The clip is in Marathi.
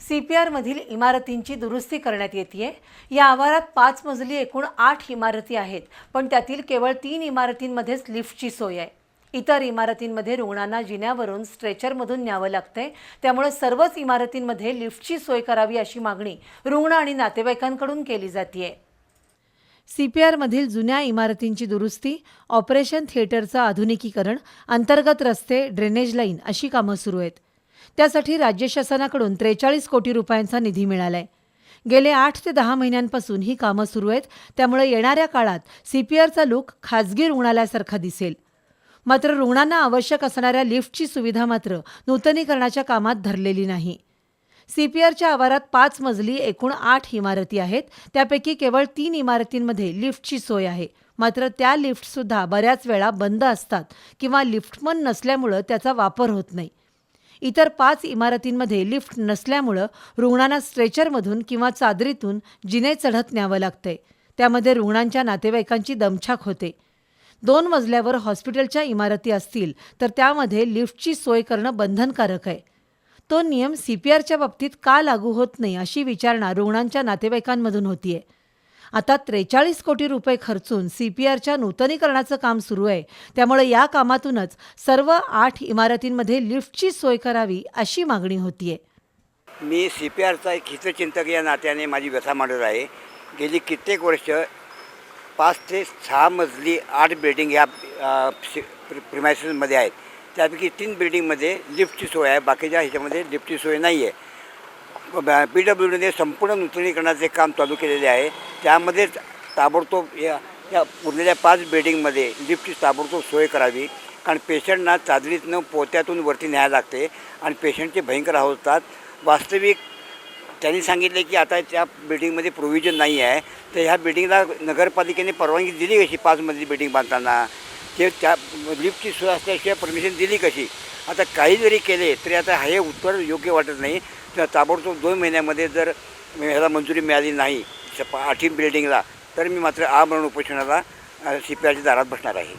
सी पी आरमधील इमारतींची दुरुस्ती करण्यात येते या आवारात पाच मजली एकूण आठ इमारती आहेत पण त्यातील केवळ तीन इमारतींमध्येच लिफ्टची सोय आहे. इतर इमारतींमध्ये रुग्णांना जिन्यावरून स्ट्रेचरमधून न्यावं लागतंय. त्यामुळे सर्वच इमारतींमध्ये लिफ्टची सोय करावी अशी मागणी रुग्ण आणि नातेवाईकांकडून केली जाते सी पी आरमधील जुन्या इमारतींची दुरुस्ती ऑपरेशन थिएटरचं आधुनिकीकरण अंतर्गत रस्ते ड्रेनेज लाईन अशी कामं सुरू आहेत. त्यासाठी राज्य शासनाकडून त्रेचाळीस कोटी रुपयांचा निधी मिळालाय. गेले आठ ते दहा महिन्यांपासून ही कामं सुरू आहेत. त्यामुळे येणाऱ्या काळात सी पी आरचा लूक खाजगी रुग्णालयासारखा दिसेल. मात्र रुग्णांना आवश्यक असणाऱ्या लिफ्टची सुविधा मात्र नूतनीकरणाच्या कामात धरलेली नाही. सीपीआरच्या आवारात पाच मजली एकूण आठ इमारती आहेत. त्यापैकी केवळ तीन इमारतींमध्ये लिफ्टची सोय आहे. मात्र त्या लिफ्टसुद्धा बऱ्याच वेळा बंद असतात किंवा लिफ्टमन नसल्यामुळं त्याचा वापर होत नाही. इतर पाच इमारतींमध्ये लिफ्ट नसल्यामुळं रुग्णांना स्ट्रेचरमधून किंवा चादरीतून जिने चढत न्यावं लागतंय. त्यामध्ये रुग्णांच्या नातेवाईकांची दमछाक होते. दोन मजल्यावर हॉस्पिटलच्या इमारती असतील तर त्यामध्ये लिफ्टची सोय करणं बंधनकारक आहे. तो नियम सी पी आरच्या बाबतीत का लागू होत नाही अशी विचारणा रुग्णांच्या नातेवाईकांमधून होतीये. आता त्रेचाळीस कोटी रुपये खर्चून सी पी आरच्या नूतनीकरणाचं काम सुरू आहे. त्यामुळे या कामातूनच सर्व आठ इमारतींमध्ये लिफ्टची सोय करावी अशी मागणी होतीये. मी सी पी आरचा एक हितचिंतक या नात्याने माझी व्यथा मांडत आहे. गेली कित्येक वर्ष पाच ते सहा मजली आठ बिल्डिंग ह्या प्रिमायसेसमध्ये आहेत. त्यापैकी तीन बिल्डिंगमध्ये लिफ्टची सोय आहे. बाकीच्या ह्याच्यामध्ये लिफ्टची सोय नाही आहे पी डब्ल्यू डीने संपूर्ण नूतनीकरणाचे काम चालू केलेले आहे. त्यामध्येच ताबडतोब या या उरलेल्या पाच बिल्डिंगमध्ये लिफ्टची ताबडतोब सोय करावी. कारण पेशंटना चादरीतनं पोत्यातून वरती न्यायला लागते आणि पेशंटचे भयंकर होतात. वास्तविक त्यांनी सांगितले की आता त्या बिल्डिंगमध्ये प्रोव्हिजन नाही आहे. तर ह्या बिल्डिंगला नगरपालिकेने परवानगी दिली कशी पाच मजली बिल्डिंग बांधताना? ते त्या लिफ्टची सोय असल्याशिवाय परमिशन दिली कशी? आता काही जरी केले तरी आता हे उत्तर योग्य वाटत नाही. तर ताबडतोब दोन महिन्यामध्ये जर ह्याला मंजुरी मिळाली नाही आठवी बिल्डिंगला तर मी मात्र आमरण उपोषणाला सी पी आरच्या दारात बसणार आहे.